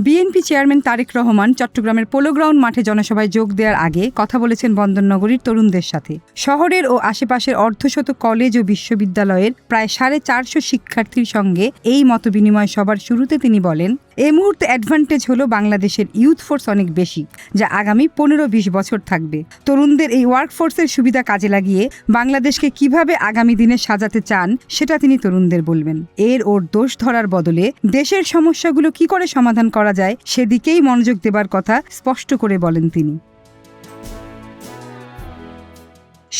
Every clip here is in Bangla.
বিএনপি চেয়ারম্যান তারেক রহমান চট্টগ্রামের পোলো গ্রাউন্ড মাঠে জনসভায় যোগ দেওয়ার আগে কথা বলেছেন বন্দরনগরীর তরুণদের সাথে। শহরের ও আশেপাশের অর্ধশত কলেজ ও বিশ্ববিদ্যালয়ের প্রায় সাড়ে চারশো শিক্ষার্থীর সঙ্গে এই মতবিনিময় সভার শুরুতে তিনি বলেন এই মুহূর্তে অ্যাডভান্টেজ হলো বাংলাদেশের ইউথ ফোর্স অনেক বেশি, যা আগামী পনেরো বিশ বছর থাকবে। তরুণদের এই ওয়ার্কফোর্সের সুবিধা কাজে লাগিয়ে বাংলাদেশকে কীভাবে আগামী দিনে সাজাতে চান, সেটা তিনি তরুণদের বলবেন। এর ওর দোষ ধরার বদলে দেশের সমস্যাগুলো কি করে সমাধান করা যায়, সেদিকেই মনোযোগ দেবার কথা স্পষ্ট করে বলেন তিনি।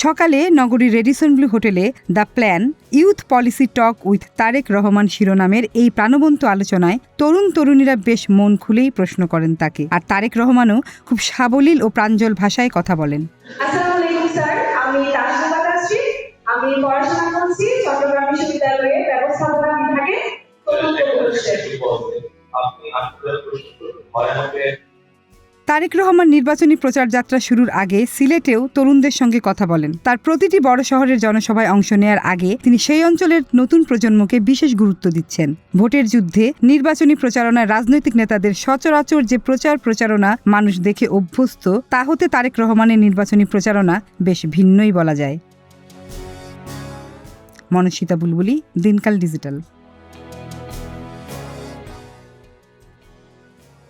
সকালে নগরীর রেডিসন ব্লু হোটেলে the plan youth policy talk with Tarique Rahman শিরোনামের এই প্রাণবন্ত আলোচনায় তরুণ তরুণীরা বেশ মন খুলেই প্রশ্ন করেন তাকে। আর তারেক রহমানও খুব সাবলীল ও প্রাঞ্জল ভাষায় কথা বলেন। আসসালামু আলাইকুম স্যার। আমি আমি পড়াশোনা করছি চট্টগ্রাম বিশ্ববিদ্যালয়ের ব্যবস্থাপনা বিভাগে আপনি আমাকে তারেক রহমান নির্বাচনী প্রচার যাত্রা শুরুর আগে সিলেটেও তরুণদের সঙ্গে কথা বলেন। তার প্রতিটি বড় শহরের জনসভায় অংশ নেয়ার আগে তিনি সেই অঞ্চলের নতুন প্রজন্মকে বিশেষ গুরুত্ব দিচ্ছেন। ভোটের যুদ্ধে নির্বাচনী প্রচারণায় রাজনৈতিক নেতাদের সচরাচর যে প্রচার প্রচারণা মানুষ দেখে অভ্যস্ত, তা হতে তারেক রহমানের নির্বাচনী প্রচারণা বেশ ভিন্নই বলা যায়। মনস্বিতা বুলবুলি, দিনকাল ডিজিটাল।